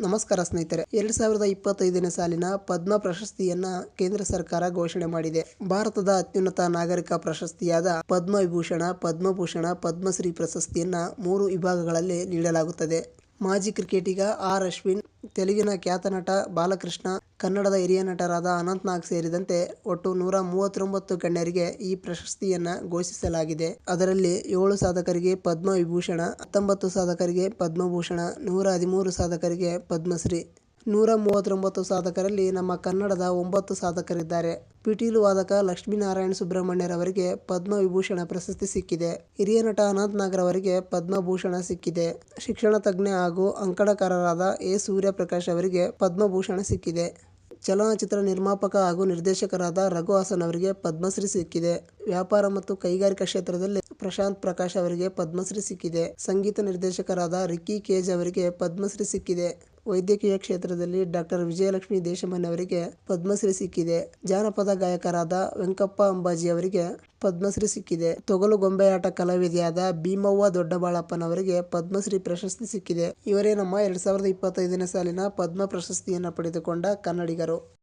ನಮಸ್ಕಾರ ಸ್ನೇಹಿತರೆ. ಎರಡ್ ಸಾವಿರದ ಇಪ್ಪತ್ತೈದನೇ ಸಾಲಿನ ಪದ್ಮ ಪ್ರಶಸ್ತಿಯನ್ನ ಕೇಂದ್ರ ಸರ್ಕಾರ ಘೋಷಣೆ ಮಾಡಿದೆ. ಭಾರತದ ಅತ್ಯುನ್ನತ ನಾಗರಿಕ ಪ್ರಶಸ್ತಿಯಾದ ಪದ್ಮ ವಿಭೂಷಣ ಪದ್ಮಭೂಷಣ, ಪದ್ಮಶ್ರೀ ಪ್ರಶಸ್ತಿಯನ್ನ ಮೂರು ವಿಭಾಗಗಳಲ್ಲಿ ನೀಡಲಾಗುತ್ತದೆ. ಮಾಜಿ ಕ್ರಿಕೆಟಿಗ ಆರ್ ಅಶ್ವಿನ್ ತೆಲುಗಿನ ಖ್ಯಾತ ನಟ ಬಾಲಕೃಷ್ಣ, ಕನ್ನಡದ ಹಿರಿಯ ನಟರಾದ ಅನಂತ್ ನಾಗ್ ಸೇರಿದಂತೆ ಒಟ್ಟು ನೂರ ಮೂವತ್ತೊಂಬತ್ತು ಗಣ್ಯರಿಗೆ ಈ ಪ್ರಶಸ್ತಿಯನ್ನ ಘೋಷಿಸಲಾಗಿದೆ. ಅದರಲ್ಲಿ ಏಳು ಸಾಧಕರಿಗೆ ಪದ್ಮ ವಿಭೂಷಣ ಹತ್ತೊಂಬತ್ತು ಸಾಧಕರಿಗೆ ಪದ್ಮಭೂಷಣ, ನೂರ ಹದಿಮೂರು ಸಾಧಕರಿಗೆ ಪದ್ಮಶ್ರೀ. ನೂರ ಮೂವತ್ತೊಂಬತ್ತು ಸಾಧಕರಲ್ಲಿ ನಮ್ಮ ಕನ್ನಡದ ಒಂಬತ್ತು ಸಾಧಕರಿದ್ದಾರೆ. ಪಿಟೀಲು ವಾದಕ ಲಕ್ಷ್ಮೀನಾರಾಯಣ ಸುಬ್ರಹ್ಮಣ್ಯರವರಿಗೆ ಪದ್ಮ ವಿಭೂಷಣ ಪ್ರಶಸ್ತಿ ಸಿಕ್ಕಿದೆ. ಹಿರಿಯ ನಟ ಅನಂತ್ ನಾಗ್ರವರಿಗೆ ಪದ್ಮಭೂಷಣ ಸಿಕ್ಕಿದೆ. ಶಿಕ್ಷಣ ತಜ್ಞೆ ಹಾಗೂ ಅಂಕಣಕಾರರಾದ ಎ. ಸೂರ್ಯಪ್ರಕಾಶ್ ಅವರಿಗೆ ಪದ್ಮಭೂಷಣ ಸಿಕ್ಕಿದೆ. ಚಲನಚಿತ್ರ ನಿರ್ಮಾಪಕ ಹಾಗೂ ನಿರ್ದೇಶಕರಾದ ರಘು ಹಾಸನ್ ಅವರಿಗೆ ಪದ್ಮಶ್ರೀ ಸಿಕ್ಕಿದೆ. ವ್ಯಾಪಾರ ಮತ್ತು ಕೈಗಾರಿಕಾ ಕ್ಷೇತ್ರದಲ್ಲಿ ಪ್ರಶಾಂತ್ ಪ್ರಕಾಶ್ ಅವರಿಗೆ ಪದ್ಮಶ್ರೀ ಸಿಕ್ಕಿದೆ. ಸಂಗೀತ ನಿರ್ದೇಶಕರಾದ ರಿಕ್ಕಿ ಕೇಜ್ ಅವರಿಗೆ ಪದ್ಮಶ್ರೀ ಸಿಕ್ಕಿದೆ. ವೈದ್ಯಕೀಯ ಕ್ಷೇತ್ರದಲ್ಲಿ ಡಾಕ್ಟರ್ ವಿಜಯಲಕ್ಷ್ಮಿ ದೇಶಮನ್ ಅವರಿಗೆ ಪದ್ಮಶ್ರೀ ಸಿಕ್ಕಿದೆ. ಜಾನಪದ ಗಾಯಕರಾದ ವೆಂಕಪ್ಪ ಅಂಬಾಜಿ ಅವರಿಗೆ ಪದ್ಮಶ್ರೀ ಸಿಕ್ಕಿದೆ. ತೊಗಲು ಗೊಂಬೆಯಾಟ ಕಲಾವಿದೆಯಾದ ಭೀಮವ್ವ ದೊಡ್ಡಬಾಳಪ್ಪನವರಿಗೆ ಪದ್ಮಶ್ರೀ ಪ್ರಶಸ್ತಿ ಸಿಕ್ಕಿದೆ. ಇವರೇ ನಮ್ಮ ಎರಡ್ ಸಾವಿರದ ಇಪ್ಪತ್ತೈದನೇ ಸಾಲಿನ ಪದ್ಮ ಪ್ರಶಸ್ತಿಯನ್ನು ಪಡೆದುಕೊಂಡ ಕನ್ನಡಿಗರು.